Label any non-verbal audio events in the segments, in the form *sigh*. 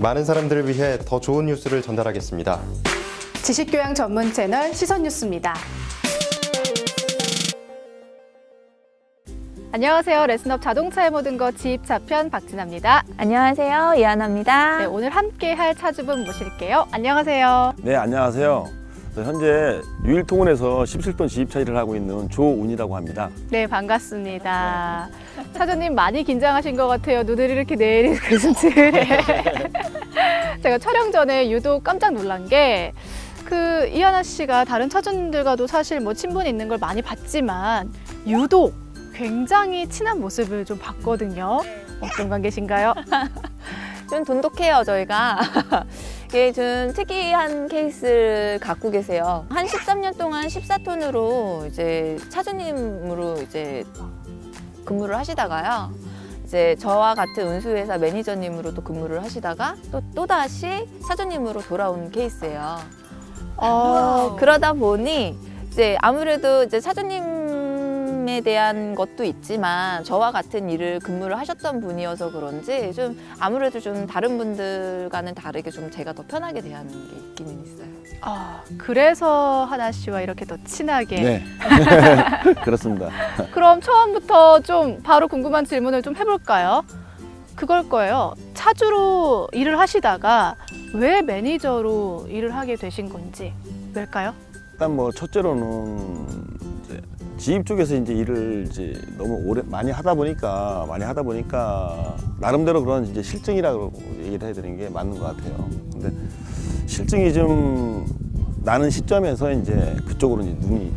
많은 사람들을 위해 더 좋은 뉴스를 전달하겠습니다. 지식교양 전문 채널 시선뉴스입니다. 안녕하세요. 레슨업 자동차의 모든 것 지입 차편 박진아입니다. 안녕하세요. 이하나입니다. 네, 오늘 함께 할 차주분 모실게요. 안녕하세요. 네, 안녕하세요. 저 현재 유일통운에서 17톤 지입차 일을 하고 있는 조운이라고 합니다. 네, 반갑습니다. 차주님 많이 긴장하신 것 같아요. 눈을 이렇게 그 승질에. *laughs* *laughs* 제가 촬영 전에 유독 깜짝 놀란 게 그 이하나 씨가 다른 차주님들과도 사실 뭐 친분이 있는 걸 많이 봤지만 유독 굉장히 친한 모습을 좀 봤거든요. 어떤 관계신가요? *laughs* 좀 돈독해요, 저희가. 이게 *laughs* 좀 특이한 케이스를 갖고 계세요. 한 13년 동안 14톤으로 이제 차주님으로 이제 근무를 하시다가요. 이제 저와 같은 운수회사 매니저님으로도 근무를 하시다가 또, 또다시 차주님으로 돌아온 케이스예요. 어, 그러다 보니 이제 아무래도 이제 차주님 에 대한 것도 있지만 저와 같은 일을 근무를 하셨던 분이어서 그런지 좀 아무래도 좀 다른 분들과는 다르게 좀 제가 더 편하게 대하는 게 있기는 있어요. 아, 그래서 하나 씨와 이렇게 더 친하게. 네. *laughs* 그렇습니다. 그럼 처음부터 좀 바로 궁금한 질문을 좀 해볼까요? 그걸 거예요. 차주로 일을 하시다가 왜 매니저로 일을 하게 되신 건지 왜일까요? 일단 뭐 첫째로는 이제 지입 쪽에서 이제 일을 이제 너무 오래 많이 하다 보니까 많이 하다 보니까 나름대로 그런 이제 실증이라고 얘기를 해드리는 게 맞는 것 같아요. 근데 실증이 좀 나는 시점에서 이제 그쪽으로 이제 눈이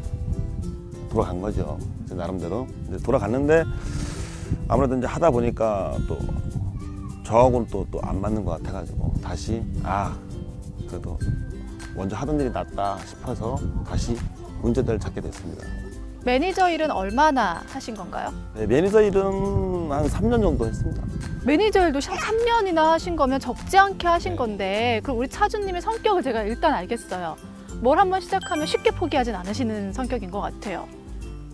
돌아간 거죠. 이제 나름대로 이제 돌아갔는데 아무래도 이제 하다 보니까 또 저하고는 또 또 안 맞는 것 같아가지고 다시 아 그래도 먼저 하던 일이 낫다 싶어서 다시 운전대를 찾게 됐습니다. 매니저 일은 얼마나 하신 건가요? 네, 매니저 일은 한 3년 정도 했습니다. 매니저 일도 3년이나 하신 거면 적지 않게 하신 네. 건데 그럼 우리 차주님의 성격을 제가 일단 알겠어요. 뭘 한번 시작하면 쉽게 포기하진 않으시는 성격인 것 같아요.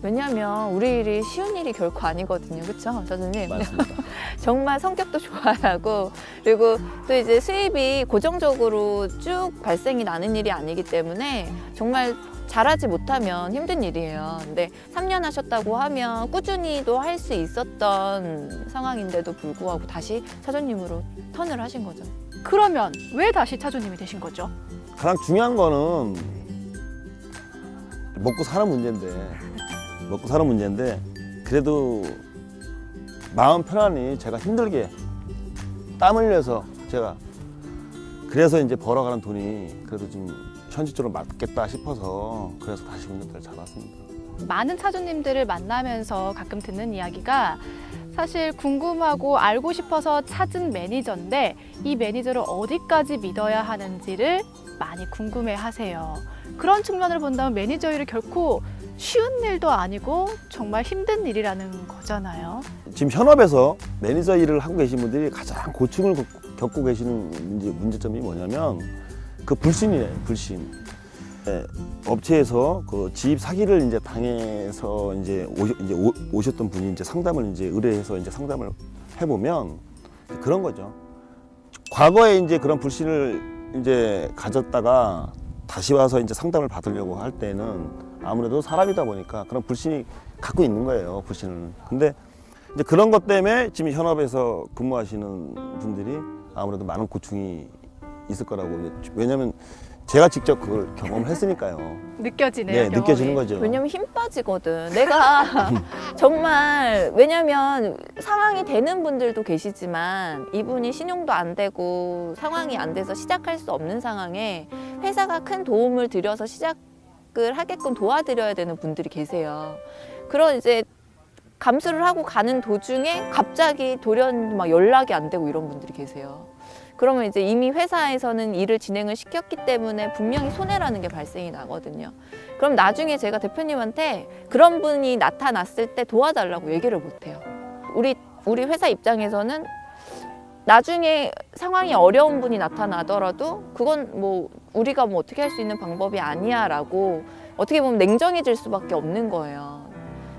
왜냐하면 우리 일이 쉬운 일이 결코 아니거든요. 그렇죠, 차주님? 맞습니다. *laughs* 정말 성격도 좋아하고 그리고 또 이제 수입이 고정적으로 쭉 발생이 나는 일이 아니기 때문에 정말 잘하지 못하면 힘든 일이에요. 근데 3년 하셨다고 하면 꾸준히도 할 수 있었던 상황인데도 불구하고 다시 차주님으로 턴을 하신 거죠. 그러면 왜 다시 차주님이 되신 거죠? 가장 중요한 거는 먹고 사는 문제인데 먹고 사는 문제인데 그래도 마음 편안히 제가 힘들게 땀 흘려서 제가 그래서 이제 벌어가는 돈이 그래도 좀 현실적으로 맞겠다 싶어서 그래서 다시 운전대를 잡았습니다. 많은 차주님들을 만나면서 가끔 듣는 이야기가 사실 궁금하고 알고 싶어서 찾은 매니저인데 이 매니저를 어디까지 믿어야 하는지를 많이 궁금해 하세요. 그런 측면을 본다면 매니저 일이 결코 쉬운 일도 아니고 정말 힘든 일이라는 거잖아요. 지금 현업에서 매니저 일을 하고 계신 분들이 가장 고충을 겪- 겪고 계시는 문제, 문제점이 뭐냐면 그 불신이에요, 불신. 예, 업체에서 그 지입 사기를 이제 당해서 이제, 오셔, 이제 오, 오셨던 분이 이제 상담을 이제 의뢰해서 이제 상담을 해보면 그런 거죠. 과거에 이제 그런 불신을 이제 가졌다가 다시 와서 이제 상담을 받으려고 할 때는 아무래도 사람이다 보니까 그런 불신이 갖고 있는 거예요, 불신을. 근데 이제 그런 것 때문에 지금 현업에서 근무하시는 분들이 아무래도 많은 고충이 있을 거라고. 왜냐면 제가 직접 그걸 경험했으니까요. 느껴지네요. 네, 경험이. 느껴지는 거죠. 왜냐면 힘 빠지거든. 내가 *laughs* 정말 왜냐면 상황이 되는 분들도 계시지만 이분이 신용도 안 되고 상황이 안 돼서 시작할 수 없는 상황에 회사가 큰 도움을 들여서 시작을 하게끔 도와드려야 되는 분들이 계세요. 그런 이제 감수를 하고 가는 도중에 갑자기 돌연 막 연락이 안 되고 이런 분들이 계세요. 그러면 이제 이미 회사에서는 일을 진행을 시켰기 때문에 분명히 손해라는 게 발생이 나거든요. 그럼 나중에 제가 대표님한테 그런 분이 나타났을 때 도와달라고 얘기를 못 해요. 우리 우리 회사 입장에서는 나중에 상황이 어려운 분이 나타나더라도 그건 뭐 우리가 뭐 어떻게 할 수 있는 방법이 아니야라고 어떻게 보면 냉정해질 수밖에 없는 거예요.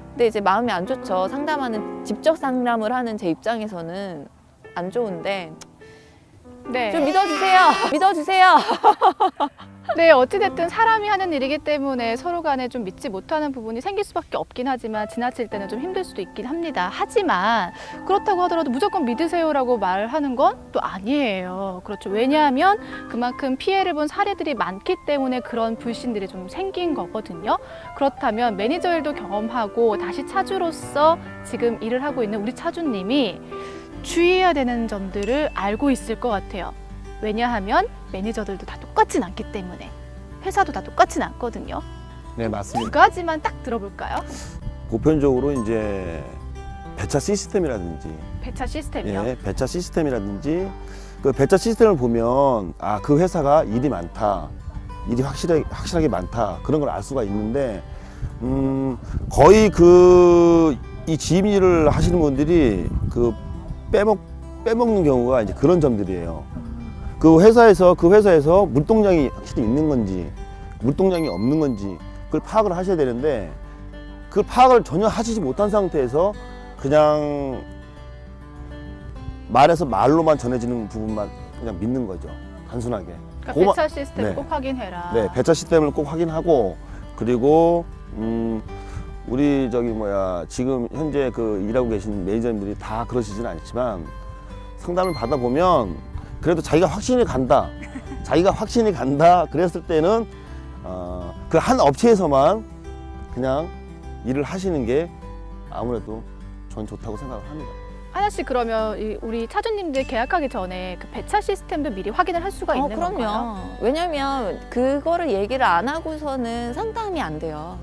근데 이제 마음이 안 좋죠. 상담하는 직접 상담을 하는 제 입장에서는 안 좋은데 네. 좀 믿어주세요. *laughs* 믿어주세요. *laughs* 네, 어찌됐든 사람이 하는 일이기 때문에 서로 간에 좀 믿지 못하는 부분이 생길 수밖에 없긴 하지만 지나칠 때는 좀 힘들 수도 있긴 합니다. 하지만 그렇다고 하더라도 무조건 믿으세요라고 말하는 건 또 아니에요. 그렇죠. 왜냐하면 그만큼 피해를 본 사례들이 많기 때문에 그런 불신들이 좀 생긴 거거든요. 그렇다면 매니저 일도 경험하고 다시 차주로서 지금 일을 하고 있는 우리 차주님이 주의해야 되는 점들을 알고 있을 것 같아요. 왜냐하면 매니저들도 다 똑같진 않기 때문에 회사도 다 똑같진 않거든요. 네 맞습니다. 두 가지만 딱 들어볼까요? 보편적으로 이제 배차 시스템이라든지 배차 시스템이요. 예, 배차 시스템이라든지 그 배차 시스템을 보면 아 그 회사가 일이 많다, 일이 확실하게 확실하게 많다 그런 걸 알 수가 있는데 음 거의 그 이 지임 일을 하시는 분들이 그 빼먹 빼먹는 경우가 이제 그런 점들이에요. 그 회사에서 그 회사에서 물동량이 확실히 있는 건지 물동량이 없는 건지 그걸 파악을 하셔야 되는데 그 파악을 전혀 하시지 못한 상태에서 그냥 말해서 말로만 전해지는 부분만 그냥 믿는 거죠. 단순하게. 그러니까 고마- 배차 시스템 네. 꼭 확인해라. 네, 배차 시스템을 꼭 확인하고 그리고 음 우리 저기 뭐야 지금 현재 그 일하고 계신 매니저님들이 다 그러시진 않지만 상담을 받아 보면 그래도 자기가 확신이 간다, *laughs* 자기가 확신이 간다 그랬을 때는 어 그 한 업체에서만 그냥 일을 하시는 게 아무래도 전 좋다고 생각을 합니다. 하나 씨 그러면 이 우리 차주님들 계약하기 전에 그 배차 시스템도 미리 확인을 할 수가 어, 있는 그럼요. 건가요? 왜냐면 그거를 얘기를 안 하고서는 상담이 안 돼요.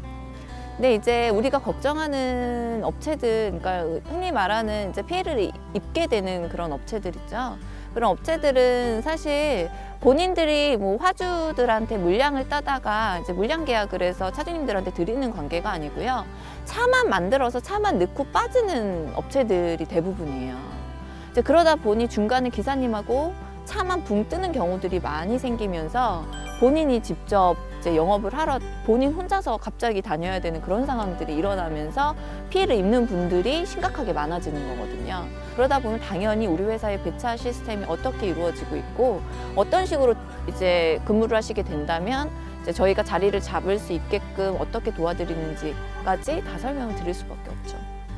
근데 이제 우리가 걱정하는 업체들, 그러니까 흔히 말하는 이제 피해를 이- 입게 되는 그런 업체들 있죠. 그런 업체들은 사실 본인들이 뭐 화주들한테 물량을 따다가 이제 물량 계약을 해서 차주님들한테 드리는 관계가 아니고요. 차만 만들어서 차만 넣고 빠지는 업체들이 대부분이에요. 이제 그러다 보니 중간에 기사님하고 차만 붕 뜨는 경우들이 많이 생기면서 본인이 직접 이제 영업을 하러 본인 혼자서 갑자기 다녀야 되는 그런 상황들이 일어나면서 피해를 입는 분들이 심각하게 많아지는 거거든요. 그러다 보면 당연히 우리 회사의 배차 시스템이 어떻게 이루어지고 있고 어떤 식으로 이제 근무를 하시게 된다면 이제 저희가 자리를 잡을 수 있게끔 어떻게 도와드리는지까지 다 설명을 드릴 수밖에 없죠.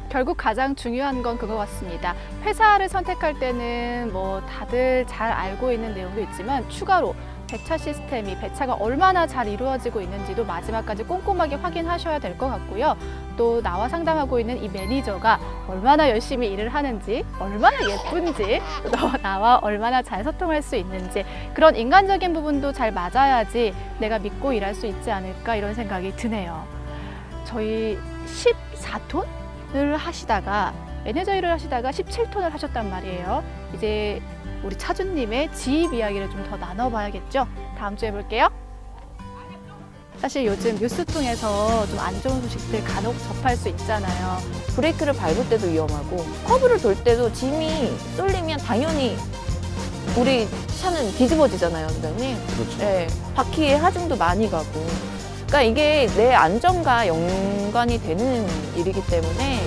결국 가장 중요한 건 그거 같습니다. 회사를 선택할 때는 뭐 다들 잘 알고 있는 내용도 있지만 추가로 배차 시스템이 배차가 얼마나 잘 이루어지고 있는지도 마지막까지 꼼꼼하게 확인하셔야 될 것 같고요. 또 나와 상담하고 있는 이 매니저가 얼마나 열심히 일을 하는지, 얼마나 예쁜지, 또 나와 얼마나 잘 소통할 수 있는지 그런 인간적인 부분도 잘 맞아야지 내가 믿고 일할 수 있지 않을까 이런 생각이 드네요. 저희 14톤? 을 하시다가 매니저 일을 하시다가 17톤을 하셨단 말이에요. 이제 우리 차주님의 지입 이야기를 좀 더 나눠봐야겠죠? 다음 주에 볼게요. 사실 요즘 뉴스 통해서 좀 안 좋은 소식들 간혹 접할 수 있잖아요. 브레이크를 밟을 때도 위험하고 커브를 돌 때도 짐이 쏠리면 당연히 우리 차는 뒤집어지잖아요, 원장님. 그렇죠. 네, 바퀴에 하중도 많이 가고. 그러니까 이게 내 안전과 연관이 되는 일이기 때문에